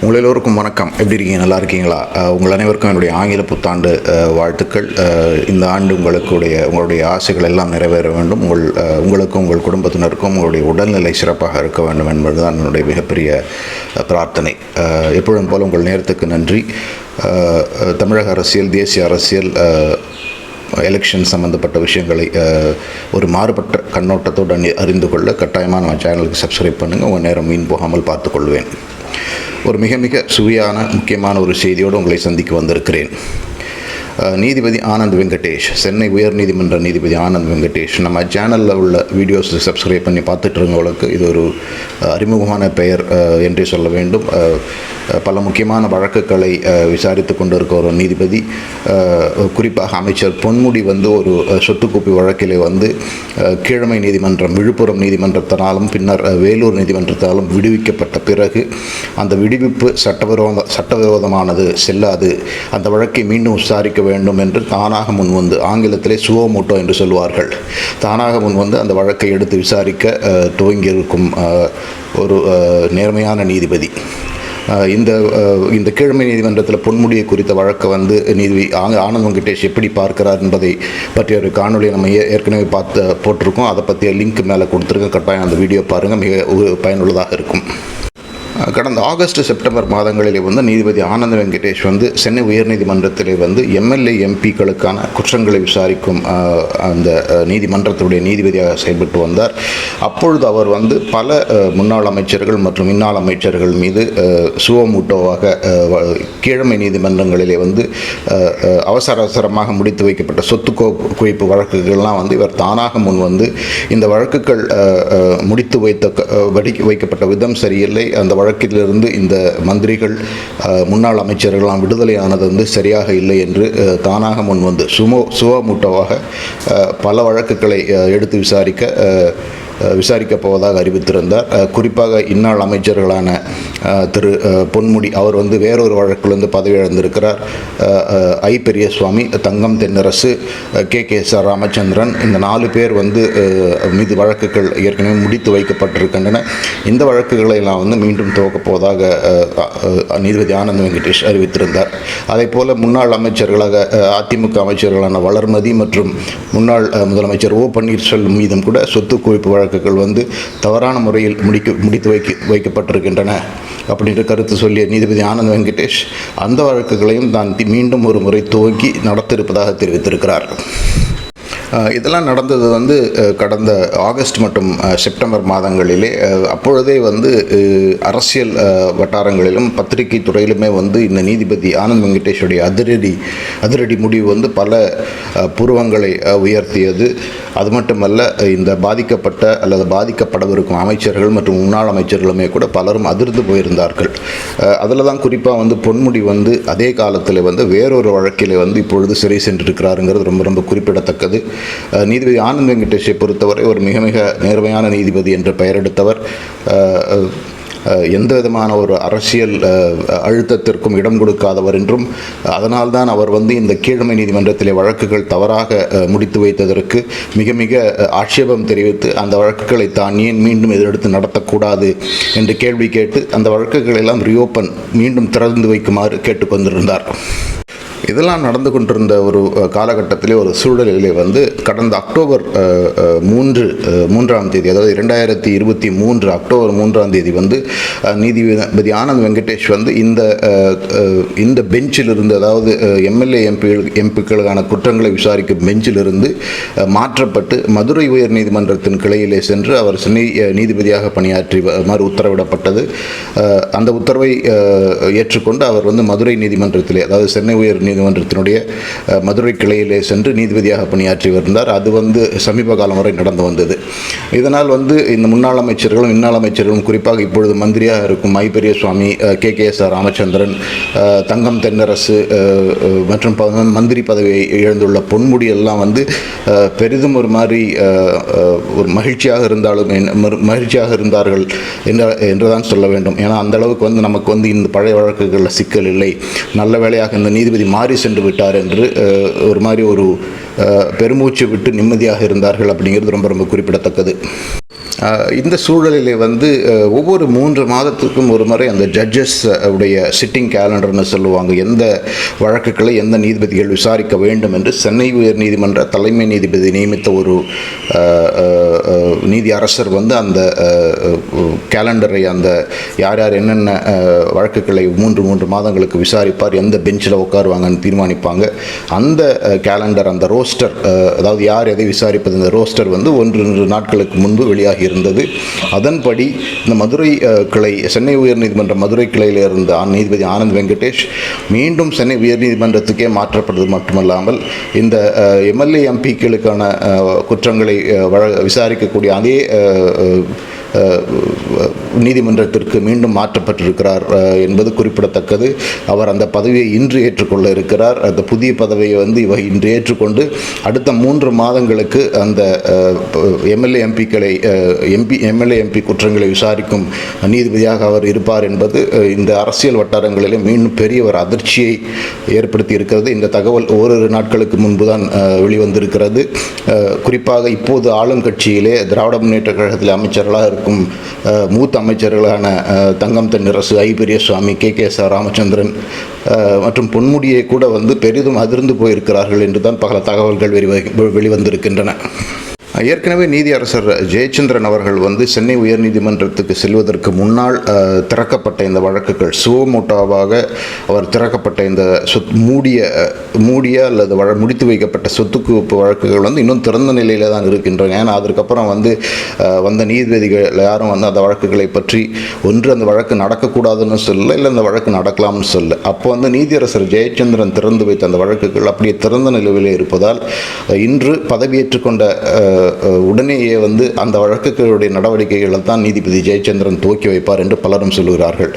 உங்கள் எல்லோருக்கும் வணக்கம். எப்படி இருக்கீங்க? நல்லா இருக்கீங்களா? உங்கள் அனைவருக்கும் என்னுடைய ஆங்கில புத்தாண்டு வாழ்த்துக்கள். இந்த ஆண்டு உங்களுக்குடைய உங்களுடைய ஆசைகள் எல்லாம் நிறைவேற வேண்டும். உங்கள் உங்களுக்கும் உங்கள் குடும்பத்தினருக்கும் உங்களுடைய உடல்நிலை சிறப்பாக இருக்க வேண்டும் என்பதுதான் என்னுடைய மிகப்பெரிய பிரார்த்தனை. எப்பொழுதும் போல் உங்கள் நேரத்துக்கு நன்றி. தமிழக அரசியல் தேசிய அரசியல் எலெக்ஷன் சம்மந்தப்பட்ட விஷயங்களை ஒரு மாறுபட்ட கண்ணோட்டத்தோடு அறிந்து கொள்ள கட்டாயமாக நம்ம சேனலுக்கு சப்ஸ்கிரைப் பண்ணுங்கள் உங்கள் நேரம் வீண் போகாமல் பார்த்துக்கொள்வேன். ஒரு மிக மிக சுவையான முக்கியமான ஒரு செய்தியோடு உங்களை சந்திக்க வந்திருக்கிறேன். நீதிபதி ஆனந்த் வெங்கடேஷ் சென்னை உயர்நீதிமன்ற நீதிபதி ஆனந்த் வெங்கடேஷ். நம்ம சேனலில் உள்ள வீடியோஸ் சப்ஸ்கிரைப் பண்ணி பார்த்துட்டு இருந்தவங்களுக்கு இது ஒரு அறிமுகமான பெயர் என்றே சொல்ல வேண்டும். பல முக்கியமான வழக்குகளை விசாரித்து கொண்டிருக்க ஒரு நீதிபதி குறிப்பாக அமைச்சர் பொன்முடி வந்து ஒரு சொத்துக்குப்பி வழக்கிலே வந்து கீழமை நீதிமன்றம் விழுப்புரம் நீதிமன்றத்தினாலும் பின்னர் வேலூர் நீதிமன்றத்தாலும் விடுவிக்கப்பட்ட பிறகு அந்த விடுவிப்பு சட்டவிரோத சட்டவிரோதமானது செல்லாது. அந்த வழக்கை மீண்டும் விசாரிக்க வேண்டும் என்று தானாக முன்வந்து ஆங்கிலத்திலே சுவோமோட்டோ என்று சொல்வார்கள். தானாக முன்வந்து அந்த வழக்கை எடுத்து விசாரிக்க துவங்கியிருக்கும் ஒரு நேர்மையான நீதிபதி. இந்த இந்த கீழ்மை நீதிமன்றத்தில் பொன்முடியை குறித்த வழக்கை வந்து நீதிபதி ஆனந்த் வெங்கடேஷ் எப்படி பார்க்கிறார் என்பதை பற்றிய ஒரு காணொலியை நம்ம ஏற்கனவே பார்த்து போட்டிருக்கோம். அதை பற்றிய லிங்க் மேலே கொடுத்துருக்கோம் கட்டாயம் அந்த வீடியோ பாருங்கள் மிக பயனுள்ளதாக இருக்கும். கடந்த ஆகஸ்ட் செப்டம்பர் மாதங்களிலே வந்து நீதிபதி ஆனந்த வெங்கடேஷ் வந்து சென்னை உயர்நீதிமன்றத்திலே வந்து எம்எல்ஏ எம்பிக்களுக்கான குற்றங்களை விசாரிக்கும் அந்த நீதிமன்றத்துடைய நீதிபதியாக செயல்பட்டு வந்தார். அப்பொழுது அவர் வந்து பல முன்னாள் அமைச்சர்கள் மற்றும் இன்னாள் அமைச்சர்கள் மீது அஹ், சுவமூட்டோவாக கீழமை நீதிமன்றங்களிலே வந்து அவசர அவசரமாக முடித்து வைக்கப்பட்ட சொத்து கோ குவிப்பு வழக்குகள்லாம் வந்து இவர் தானாக முன் வந்து இந்த வழக்குகள் முடித்து வைத்த வடி வைக்கப்பட்ட விதம் சரியில்லை. அந்த வழக்கு வழக்கிலிருந்து இந்த மந்திரிகள் முன்னாள் அமைச்சர்கள்லாம் விடுதலையானது வந்து சரியாக இல்லை என்று தானாக முன் வந்து சுமோ சுவமூட்டோவாக பல வழக்குகளை எடுத்து விசாரிக்க விசாரிக்கப் போவதாக அறிவித்திருந்தார். குறிப்பாக இந்நாள் அமைச்சர்களான திரு பொன்முடி அவர் வந்து வேறொரு வழக்கிலிருந்து பதவி இழந்திருக்கிறார் I Periyasamy Thangam Thennarasu K. K. S. R. Ramachandran இந்த நாலு பேர் வந்து மீது வழக்குகள் ஏற்கனவே முடித்து வைக்கப்பட்டிருக்கின்றன. இந்த வழக்குகளை எல்லாம் வந்து மீண்டும் துவக்கப் போவதாக நீதிபதி ஆனந்த் வெங்கடேஷ் அறிவித்திருந்தார். அதே போல முன்னாள் அமைச்சர்களாக அதிமுக அமைச்சர்களான வளர்மதி மற்றும் முன்னாள் முதலமைச்சர் ஓ பன்னீர்செல்வம் மீதும் கூட சொத்து குவிப்பு வழக்கு வழக்குகள் வந்து தவறான முறையில் முடிக்க முடித்து வைக்க வைக்கப்பட்டிருக்கின்றன அப்படின்ற கருத்து சொல்லிய நீதிபதி ஆனந்த் வெங்கடேஷ் அந்த வழக்குகளையும் தான் மீண்டும் ஒரு முறை துவக்கி நடத்திருப்பதாக தெரிவித்திருக்கிறார். இதெல்லாம் நடந்தது வந்து கடந்த ஆகஸ்ட் மற்றும் செப்டம்பர் மாதங்களிலே. அப்பொழுதே வந்து அரசியல் வட்டாரங்களிலும் பத்திரிகை துறையிலுமே வந்து இந்த நீதிபதி ஆனந்த் வெங்கடேஷுடைய அதிரடி அதிரடி முடிவு வந்து பல புருவங்களை உயர்த்தியது. அது மட்டுமல்ல இந்த பாதிக்கப்பட்ட அல்லது பாதிக்கப்படவிருக்கும் அமைச்சர்கள் மற்றும் முன்னாள் அமைச்சர்களுமே கூட பலரும் அதிர்ந்து போயிருந்தார்கள். அதில் தான் குறிப்பாக வந்து பொன்முடி வந்து அதே காலத்தில் வந்து வேறொரு வழக்கில் வந்து இப்பொழுது சிறை சென்றிருக்கிறாருங்கிறது ரொம்ப ரொம்ப குறிப்பிடத்தக்கது. நீதிபதி ஆனந்த் வெங்கடேஷை பொறுத்தவரை ஒரு மிக மிக நேர்மையான நீதிபதி என்று பெயரெடுத்தவர். எடுத்தவர் எந்த விதமான ஒரு அரசியல் அழுத்தத்திற்கும் இடம் கொடுக்காதவர் என்றும் அதனால்தான் அவர் வந்து இந்த கீழமை நீதிமன்றத்திலே வழக்குகள் தவறாக முடித்து வைத்ததற்கு மிக மிக ஆட்சேபம் தெரிவித்து அந்த வழக்குகளை தான் ஏன் மீண்டும் எதிர்த்து நடத்தக்கூடாது என்று கேள்வி கேட்டு அந்த வழக்குகளை எல்லாம் மீண்டும் திறந்து வைக்குமாறு கேட்டுக்கொண்டிருந்தார். இதெல்லாம் நடந்து கொண்டிருந்த ஒரு காலகட்டத்திலே ஒரு சூழலிலே வந்து கடந்த அக்டோபர் மூன்று மூன்றாம் தேதி அதாவது இரண்டாயிரத்தி இருபத்தி மூன்று அக்டோபர் மூன்றாம் தேதி வந்து நீதிபதி ஆனந்த் வெங்கடேஷ் வந்து இந்த இந்த பெஞ்சிலிருந்து அதாவது எம்எல்ஏ எம்பி எம்பிக்களுக்கான குற்றங்களை விசாரிக்கும் பெஞ்சிலிருந்து மாற்றப்பட்டு மதுரை உயர் நீதிமன்றத்தின் கிளையிலே சென்று அவர் நீதிபதியாக பணியாற்றி வருமாறு உத்தரவிடப்பட்டது. அந்த உத்தரவை ஏற்றுக்கொண்டு அவர் வந்து மதுரை நீதிமன்றத்திலே அதாவது சென்னை உயர் நீதி நீதிமன்றத்தினுடைய மதுரை கிளையிலே சென்று நீதிபதியாக பணியாற்றி வந்தார் அது வந்து சமீப காலம் வரை நடந்து வந்தது. இதனால் வந்து இந்த முன்னாள் அமைச்சர்களும் இன்னாள் அமைச்சர்களும் குறிப்பாக இப்பொழுது மந்திரியாக இருக்கும் I Periyasamy K. K. S. R. Ramachandran Thangam Thennarasu மற்றும் மந்திரி பதவியை இழந்துள்ள பொன்முடி எல்லாம் வந்து பெரிதும் ஒரு மாதிரி ஒரு மகிழ்ச்சியாக இருந்தாலும் மகிழ்ச்சியாக இருந்தார்கள் என்ற என்றுதான் சொல்ல வேண்டும். ஏன்னா அந்த அளவுக்கு வந்து நமக்கு வந்து இந்த பழைய வழக்குகளில் சிக்கல் இல்லை. நல்ல வேலையாக இந்த நீதிபதி மாறி சென்று விட்டார் என்று ஒரு மாதிரி ஒரு பெருமூச்சு விட்டு நிம்மதியாக இருந்தார்கள் அப்படிங்கிறது ரொம்ப ரொம்ப குறிப்பிடத்தக்கது. இந்த சூழலிலே வந்து ஒவ்வொரு மூன்று மாதத்துக்கும் ஒரு முறை அந்த ஜட்ஜஸ் உடைய சிட்டிங் கேலண்டர்னு சொல்லுவாங்க. எந்த வழக்குகளை எந்த நீதிபதிகள் விசாரிக்க வேண்டும் என்று சென்னை உயர் நீதிமன்ற தலைமை நீதிபதி நியமித்த ஒரு நீதி அரசர் வந்து அந்த கேலண்டரை அந்த யார் யார் என்னென்ன வழக்குகளை மூன்று மூன்று மாதங்களுக்கு விசாரிப்பார் எந்த பெஞ்சில் உட்காருவாங்கன்னு தீர்மானிப்பாங்க. அந்த கேலண்டர் அந்த ரோஸ்டர் அதாவது யார் எதை விசாரிப்பது இந்த ரோஸ்டர் வந்து ஒன்று ரெண்டு நாட்களுக்கு முன்பு வெளியாகி இருந்தது. அதன்படி இந்த மதுரை கிளை சென்னை உயர்நீதிமன்ற மதுரை கிளையில் இருந்த நீதிபதி ஆனந்த் வெங்கடேஷ் மீண்டும் சென்னை உயர்நீதிமன்றத்துக்கே மாற்றப்பட்டது மட்டுமல்லாமல் இந்த எம்எல்ஏ எம்பிக்களுக்கான குற்றங்களை வழ விசாரிக்கக்கூடிய அதே நீதிமன்றத்திற்கு மீண்டும் மாற்றப்பட்டிருக்கிறார் என்பது குறிப்பிடத்தக்கது. அவர் அந்த பதவியை இன்று ஏற்றுக்கொள்ள இருக்கிறார். அந்த புதிய பதவியை வந்து இவர் இன்று ஏற்றுக்கொண்டு அடுத்த மூன்று மாதங்களுக்கு அந்த எம்எல்ஏ எம்பிக்களை எம்பி எம்எல்ஏ எம்பி குற்றங்களை விசாரிக்கும் நீதிபதியாக அவர் இருப்பார் என்பது இந்த அரசியல் வட்டாரங்களிலே மீண்டும் பெரிய ஒரு அதிர்ச்சியை ஏற்படுத்தி இருக்கிறது. இந்த தகவல் ஓரிரு நாட்களுக்கு முன்பு தான் வெளிவந்திருக்கிறது. குறிப்பாக இப்போது ஆளும் கட்சியிலே திராவிட முன்னேற்ற கழகத்தில் அமைச்சர்களாக இருக்கும். மூத்த அமைச்சர்களான Thangam Thennarasu I. Periyasamy K. K. S R Ramachandran மற்றும் பொன்முடியை கூட வந்து பெரிதும் அதிர்ந்து போயிருக்கிறார்கள் என்று தான் பல தகவல்கள் வெளிவ- வெளிவந்திருக்கின்றன ஏற்கனவே நீதியரசர் ஜெயச்சந்திரன் அவர்கள் வந்து சென்னை உயர்நீதிமன்றத்துக்கு செல்வதற்கு முன்னால் திறக்கப்பட்ட இந்த வழக்குகள் சுவமோட்டாவாக அவர் திறக்கப்பட்ட இந்த சொத் மூடிய மூடிய அல்லது வழ முடித்து வைக்கப்பட்ட சொத்துக்கு வழக்குகள் வந்து இன்னும் திறந்த நிலையில் தான் இருக்கின்றன. ஏன்னா அதற்கப்புறம் வந்து வந்த நீதிபதிகள் யாரும் வந்து அந்த வழக்குகளை பற்றி ஒன்று அந்த வழக்கு நடக்கக்கூடாதுன்னு சொல்ல இல்லை அந்த வழக்கு நடக்கலாம்னு சொல்ல அப்போ வந்து நீதியரசர் ஜெயச்சந்திரன் திறந்து வைத்த அந்த வழக்குகள் அப்படியே திறந்த நிலையிலே இருப்பதால் இன்று பதவியேற்றுக்கொண்ட உடனேயே வந்து அந்த வழக்குகளுடைய நடவடிக்கைகளை தான் நீதிபதி ஜெயச்சந்திரன் துவக்கி வைப்பார் என்று பலரும் சொல்லுகிறார்கள்.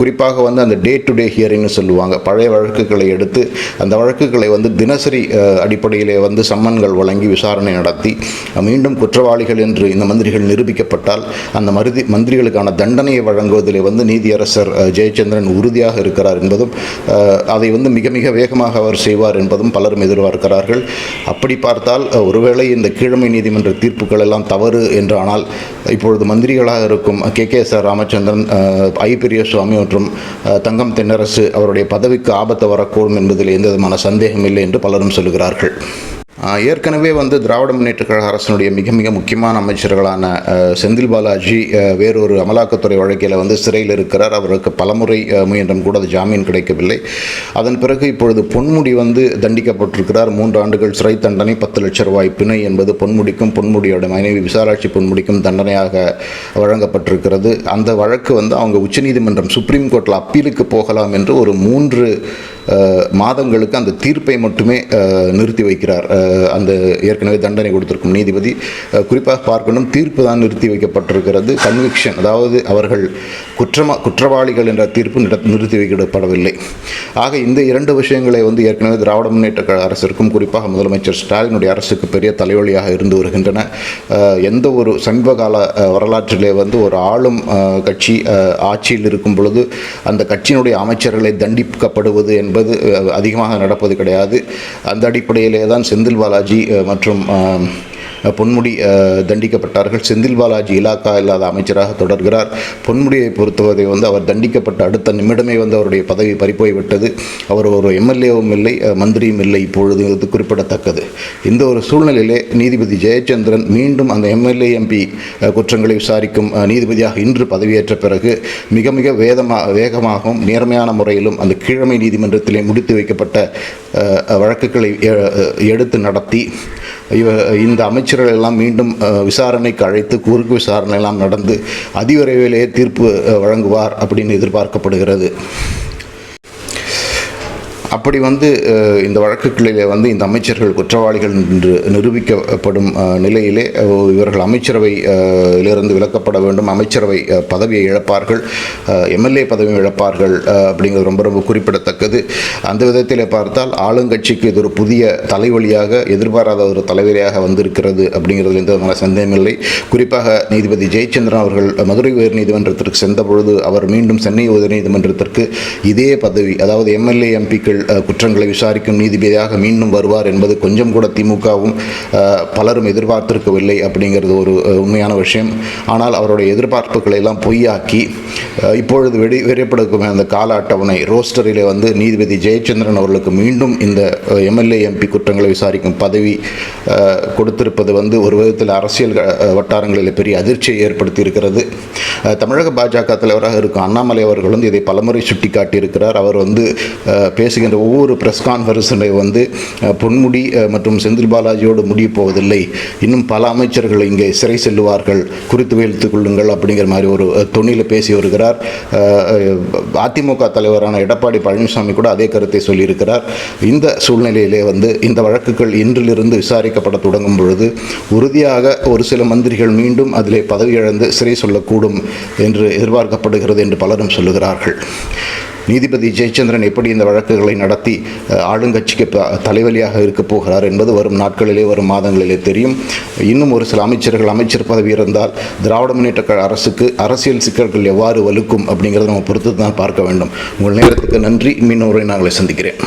குறிப்பாக வந்து அந்த டே டு டே ஹியரிங்னு சொல்லுவாங்க. பழைய வழக்குகளை எடுத்து அந்த வழக்குகளை வந்து தினசரி அடிப்படையிலே வந்து சம்மன்கள் வழங்கி விசாரணை நடத்தி மீண்டும் குற்றவாளிகள் என்று இந்த மந்திரிகள் நிரூபிக்கப்பட்டால் அந்த மருதி மந்திரிகளுக்கான தண்டனையை வழங்குவதிலே வந்து நீதியரசர் ஜெயச்சந்திரன் உறுதியாக இருக்கிறார் என்பதும் அதை வந்து மிக மிக வேகமாக அவர் செய்வார் என்பதும் பலரும் எதிர்பார்க்கிறார்கள். அப்படி பார்த்தால் ஒருவேளை இந்த கீழமை நீதிமன்ற தீர்ப்புகள் எல்லாம் தவறு என்றானால் இப்பொழுது மந்திரிகளாக இருக்கும் K K S R Ramachandran ah, I. Periyasamy மற்றும் தங்கம் தென்னரசு அவருடைய பதவிக்கு ஆபத்து வரக்கூடும் என்பதில் எந்த விதமான சந்தேகம் இல்லை என்று பலரும் சொல்கிறார்கள் ஏற்கனவே வந்து திராவிட முன்னேற்ற கழக அரசனுடைய மிக மிக முக்கியமான அமைச்சர்களான செந்தில் பாலாஜி வேறொரு அமலாக்கத்துறை வழக்கில் வந்து சிறையில் இருக்கிறார். அவருக்கு பலமுறை முயன்றும் கூட அது ஜாமீன் கிடைக்கவில்லை. அதன் பிறகு இப்பொழுது பொன்முடி வந்து தண்டிக்கப்பட்டிருக்கிறார். மூன்று ஆண்டுகள் சிறை தண்டனை பத்து லட்சம் ரூபாய் பிணை என்பது பொன்முடிக்கும் பொன்முடியோட மனைவி விசாலாட்சி பொன்முடிக்கும் தண்டனையாக வழங்கப்பட்டிருக்கிறது. அந்த வழக்கு வந்து அவங்க உச்சநீதிமன்றம் சுப்ரீம் கோர்ட்டில் அப்பீலுக்கு போகலாம் என்று ஒரு மூன்று மாதங்களுக்கு அந்த தீர்ப்பை மட்டுமே நிறுத்தி வைக்கிறார். அந்த ஏற்கனவே தண்டனை கொடுத்திருக்கும் நீதிபதி. குறிப்பாக பார்க்கணும் தீர்ப்பு தான் நிறுத்தி வைக்கப்பட்டிருக்கிறது. கன்விக்ஷன் அதாவது அவர்கள் குற்றமா குற்றவாளிகள் என்ற தீர்ப்பு நிறுத்தி வைக்கப்படவில்லை. ஆக இந்த இரண்டு விஷயங்களை வந்து ஏற்கனவே திராவிட முன்னேற்ற கழக அரசிற்கும் குறிப்பாக முதலமைச்சர் ஸ்டாலினுடைய அரசுக்கு பெரிய தலைவலியாக இருந்து வருகின்றன. எந்த ஒரு சமீபகால வரலாற்றிலே வந்து ஒரு ஆளும் கட்சி ஆட்சியில் இருக்கும் பொழுது அந்த கட்சியினுடைய அமைச்சர்களை தண்டிக்கப்படுவது என்பது என்பது அதிகமாக நடப்பது கிடையாது. அந்த அடிப்படையிலே தான் செந்தில் பாலாஜி மற்றும் பொன்முடி தண்டிக்கப்பட்டார்கள். செந்தில் பாலாஜி இலாக்கா இல்லாத அமைச்சராக தொடர்கிறார். பொன்முடியை பொறுத்தவரை வந்து அவர் தண்டிக்கப்பட்ட அடுத்த நிமிடமே வந்து அவருடைய பதவி பறிப்போய்விட்டது அவர் ஒரு எம்எல்ஏவும் இல்லை மந்திரியும் இல்லை இப்பொழுது. இது குறிப்பிடத்தக்கது. இந்த ஒரு சூழ்நிலையிலே நீதிபதி ஜெயச்சந்திரன் மீண்டும் அந்த எம்எல்ஏ எம்பி குற்றங்களை விசாரிக்கும் நீதிபதியாக இன்று பதவியேற்ற பிறகு மிக மிக வேதமாக வேகமாகவும் நேர்மையான முறையிலும் அந்த கீழமை நீதிமன்றத்திலே முடித்து வைக்கப்பட்ட வழக்குகளை எ- எடுத்து நடத்தி இவ இந்த அமைச்சர்கள் எல்லாம் மீண்டும் விசாரணைக்கு அழைத்து குறுக்கு விசாரணை எல்லாம் நடந்து அதிவிரைவிலேயே தீர்ப்பு வழங்குவார் அப்படின்னு எதிர்பார்க்கப்படுகிறது. அப்படி வந்து இந்த வழக்குகளிலே வந்து இந்த அமைச்சர்கள் குற்றவாளிகள் என்று நிரூபிக்கப்படும் நிலையிலே இவர்கள் அமைச்சரவை இலிருந்து விலக்கப்பட வேண்டும் அமைச்சரவை பதவியை இழப்பார்கள் எம்எல்ஏ பதவியை இழப்பார்கள் அப்படிங்கிறது ரொம்ப ரொம்ப குறிப்பிடத்தக்கது. அந்த விதத்திலே பார்த்தால் ஆளுங்கட்சிக்கு இது ஒரு புதிய தலைவலியாக எதிர்பாராத ஒரு தலைவலியாக வந்திருக்கிறது அப்படிங்கிறதுல எந்த விதமான சந்தேகமில்லை குறிப்பாக நீதிபதி ஜெயச்சந்திரன் அவர்கள் மதுரை உயர் நீதிமன்றத்திற்கு சென்ற பொழுது அவர் மீண்டும் சென்னை உயர் நீதிமன்றத்திற்கு இதே பதவி அதாவது எம்எல்ஏ எம்பிக்கள் குற்றங்களை விசாரிக்கும் நீதிபதியாக மீண்டும் வருவார் என்பது கொஞ்சம் கூட திமுகவும் பலரும் எதிர்பார்த்திருக்கவில்லை அப்படிங்கிறது ஒரு உண்மையான விஷயம். ஆனால் அவருடைய எதிர்பார்ப்புகளை எல்லாம் பொய்யாக்கி இப்பொழுது வெடி வெறியப்படுக்கும் அந்த கால அட்டவணை ரோஸ்டரிலே வந்து நீதிபதி ஜெயச்சந்திரன் அவர்களுக்கு மீண்டும் இந்த எம்எல்ஏ எம்பி குற்றங்களை விசாரிக்கும் பதவி கொடுத்திருப்பது வந்து ஒரு விதத்தில் அரசியல் வட்டாரங்களில் பெரிய அதிர்ச்சியை ஏற்படுத்தி இருக்கிறது தமிழக பாஜக தலைவராக இருக்கும் அண்ணாமலை அவர்கள் வந்து இதை பலமுறை சுட்டி காட்டியிருக்கிறார் அவர் வந்து பேசுகிற இந்த ஒவ்வொரு ப்ரெஸ் கான்ஃபரன்ஸில் வந்து பொன்முடி மற்றும் செந்தில் பாலாஜியோடு முடிய போவதில்லை. இன்னும் பல அமைச்சர்கள் இங்கே சிறை செல்லுவார்கள். குறித்து வைத்துக் கொள்ளுங்கள் அப்படிங்கிற மாதிரி ஒரு அஹ், தொனியில் பேசி வருகிறார். அதிமுக தலைவரான எடப்பாடி பழனிசாமி கூட அதே கருத்தை சொல்லியிருக்கிறார். இந்த சூழ்நிலையிலே வந்து இந்த வழக்குகள் இன்றிலிருந்து விசாரிக்கப்பட தொடங்கும் பொழுது உறுதியாக ஒரு சில மந்திரிகள் மீண்டும் அதிலே பதவி இழந்து சிறை சொல்லக்கூடும் என்று எதிர்பார்க்கப்படுகிறது என்று பலரும் சொல்லுகிறார்கள். நீதிபதி ஜெயச்சந்திரன் எப்படி இந்த வழக்குகளை நடத்தி ஆளுங்கட்சிக்கு தலைவலியாக இருக்கப் போகிறார் என்பது வரும் நாட்களிலே வரும் மாதங்களிலே தெரியும். இன்னும் ஒரு சில அமைச்சர்கள் அமைச்சர் பதவி இருந்தால் திராவிட முன்னேற்ற அரசுக்கு அரசியல் சிக்கல்கள் எவ்வாறு வலுக்கும் அப்படிங்கிறத நம்ம பொறுத்து தான் பார்க்க வேண்டும். உங்கள் நேரத்துக்கு நன்றி. மீண்டும் நாங்களை சந்திக்கிறேன்.